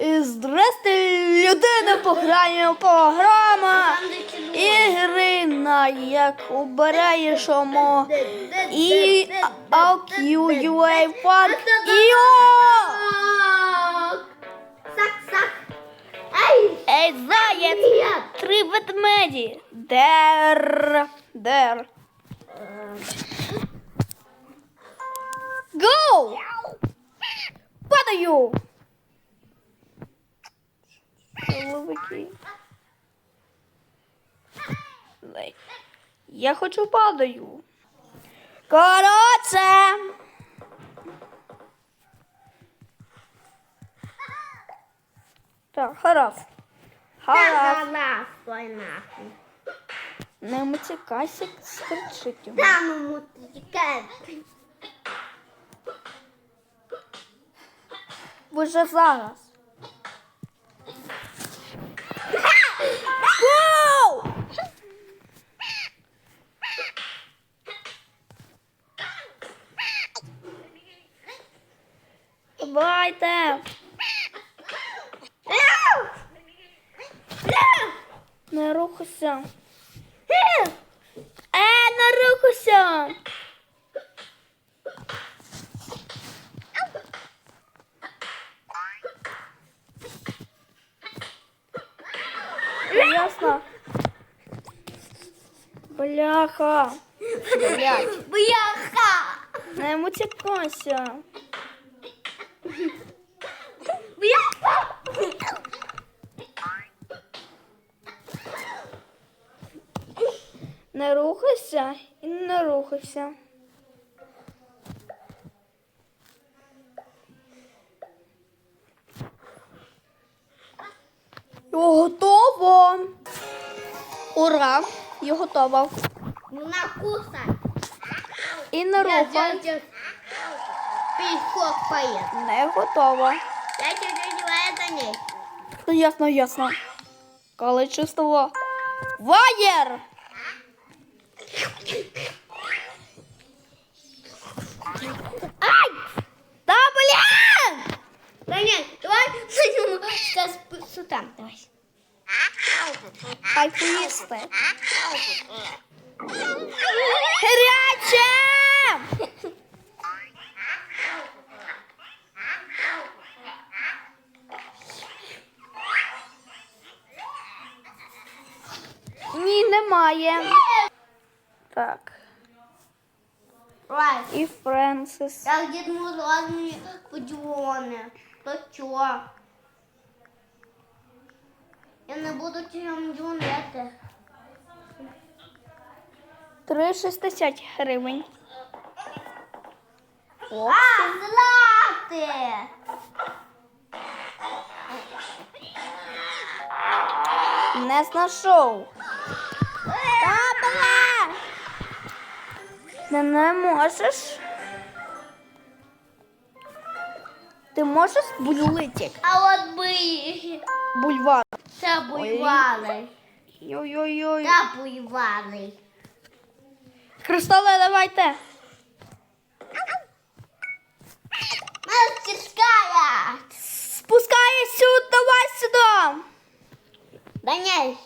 Здрасте, людина пограє програма. Ігри на як убираєш омо. І AQUA фан. І. Ей, заєць! Три ведмеді. Дер. Дер. Гоу! Падаю! Головики. Дай. Я хочу падаю. Коротше. Так, стой нахуй. Не митікайся, скричить. Там ему тікає. Вже зараз. Давайте. Не рухайся. Е, не рухайся. Ясно. Бляха. Блять. Бляха. Не мутикайся. Не рухайся і не рухайся. І готово. Ура! І готово. Ну накусай. І не Я рухай. дядя пішок поїду. Не готово. Я тебе одеваю за ней. Ясно, ясно. Коли чистого. Ваєр! Ай! Та блін! Да нет, давай сидим сейчас сюда. Давай. Хай поїсти. Гаряче! Ні, немає. Так. Давай. І Френсис. Я Дед Мороз мне подионы. То чё? Я не буду тебе дюнети. 3,60 гривень. О, А, злати! не знайшов. Та! Не можеш. Ти можеш булітик? А от би Бульвар. це буйвали. Йой-йой-йой. Та буйвали. Кристале, давайте. Мастерская! Спускайся сюди, давай сюди. Да не.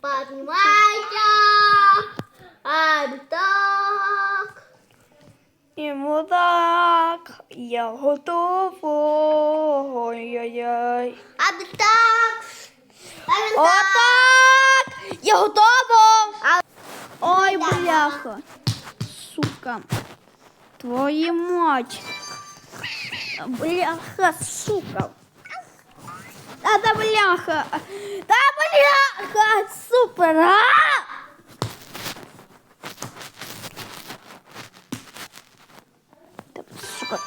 Поднимайся! А так. Йому так. Я готова. Ой-ой-ой. А так. А Отак! Я готова! Ой, бляха. Сука. Твою мать. Бляха, сука. А да бляха. Да бляха, супер. А! Сука.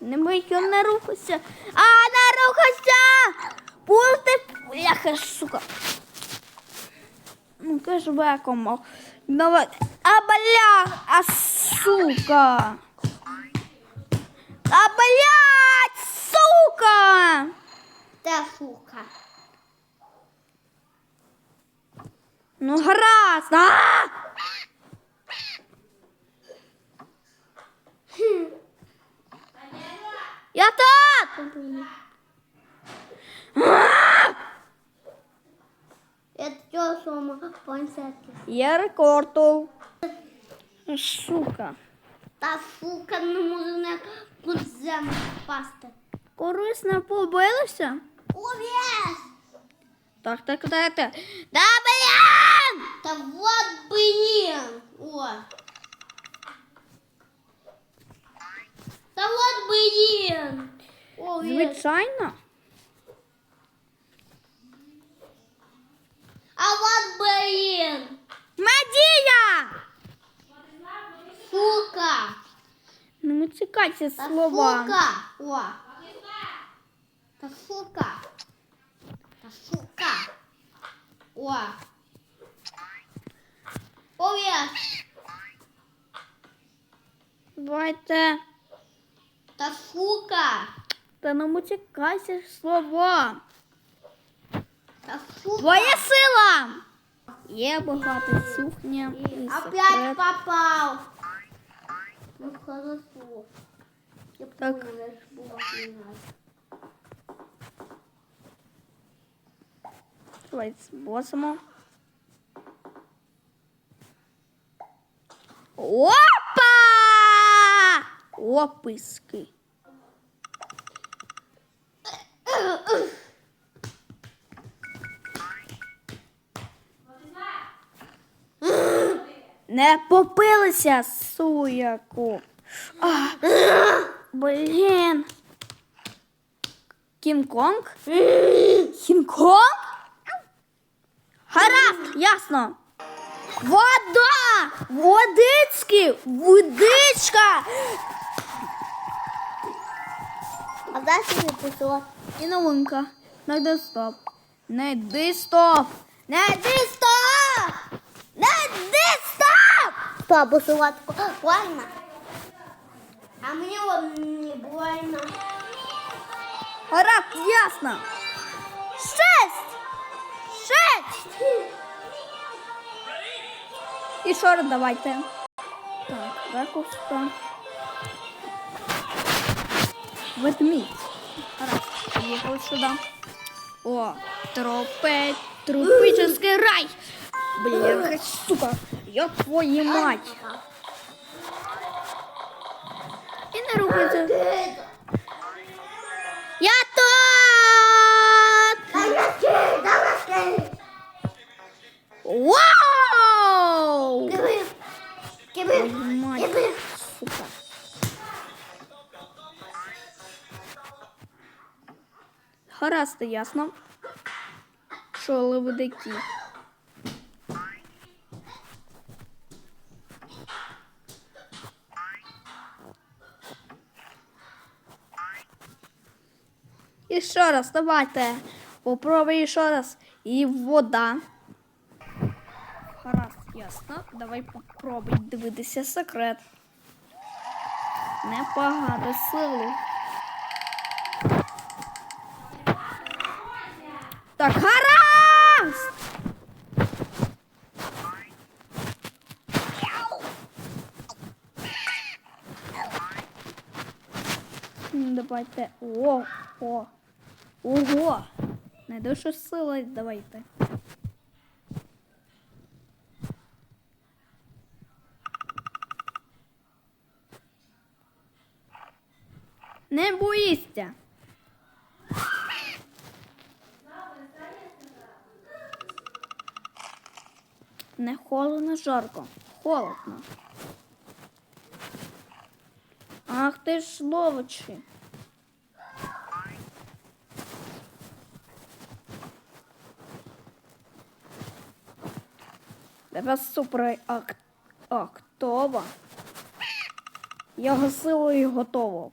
Не мийся, не рухайся. А, не рухайся! Пусти, бляха, сука. Ну, кешбеком. Давай. А, бля, а, сука. А, блядь, сука. Та сука. Ну, гаразд. А! Это что, Сома? Пансетки. Я рекордов. Сука. Та сука не може не під землю впасти. Корисно побилися? Увесь! Так, так, так, так. Да, блін! Та вот блин! О! Та вот блин! О, есть. Звичайно. А вот блин! Медія! Сука! Не мицикайся Та слова. сука! О! Та сука! Та сука! О! О, есть. Давайте. Та сука! Та не мицикайся слова. Та сука! Твоя сила! Є багато сухня і Опять попал. Ну хорошо. Я Так. поняла, что было не надо. Давайте збосимо. Опа! Описки. Не попилися, суяку. А, блін. Кінг-Конг? Кінг-Конг? Гаразд, ясно. Вода! Водицьки! Водичка! А дальше я пошла. І новинка. Не стоп. Найди стоп! Найди стоп! Найди стоп! Пошла такое? Больно? А мне вот не больно. Гаразд, ясно. Шесть! Шесть! І що давайте. Так, ракушка. Ведмідь. Раз, поехал сюда. О, тропе, тропический рай. Бля, сука, я твою мать. И на руку. Я Гаразд, ясно. Що лебедики? І ще раз, давайте. Попробуй ще раз. І вода. Гаразд, ясно. Давай попробуй дивитися секрет. Непогано сили. Так, гаразд! Ну, Давайте. О, о. Ого! Найду щось сили, давайте. Не боїться. Не холодно, жарко. Холодно. Ах ти ж ловочі. Тебе супер ак... актова. Його силою готово.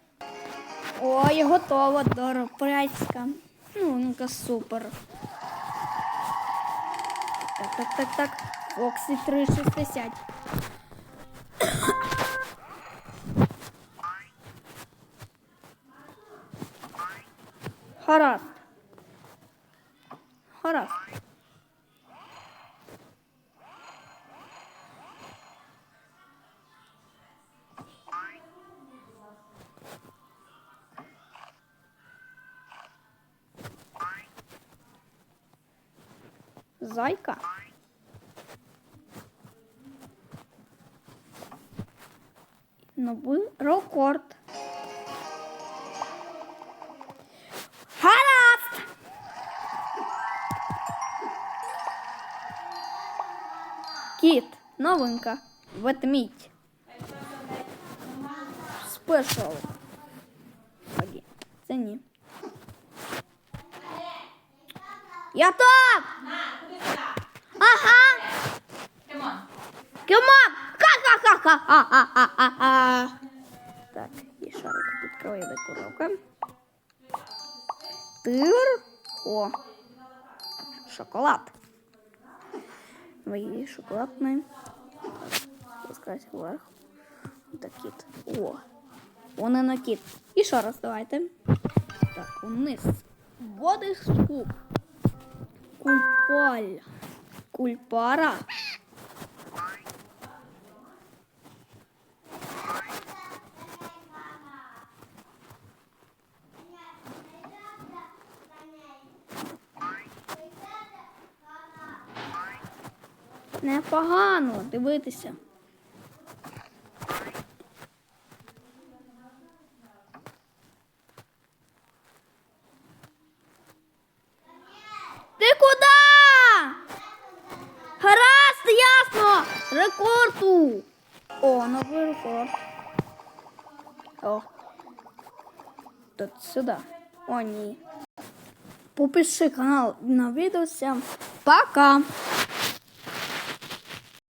Ой, готова до працька. Ну, ну-ка супер. Так, так, так, так. Фоксі 360. Гаразд. Гаразд. Зайка. Новий рекорд. Гаразд! Кіт, новинка, ведмідь. Спешл. Ході. Це ні. Я тут! Ага! Тимон, Кемон! Ха-ха-ха-ха-ха-ха-ха-ха! Так, і шарик відкрою декоровка. Тир. О. Шоколад. Мої шоколадний. Спускайся вверх. Так, кіт. О. Вони на кіт. І ще раз давайте. Так, униз. Води скуп. Кульпаль. Кульпара. Непогано дивитися. Ти куди? Гаразд, ясно! Рекорду! О, новий рекорд. О. Тут сюди. О, ні. Попиши канал на відео. Всім пока!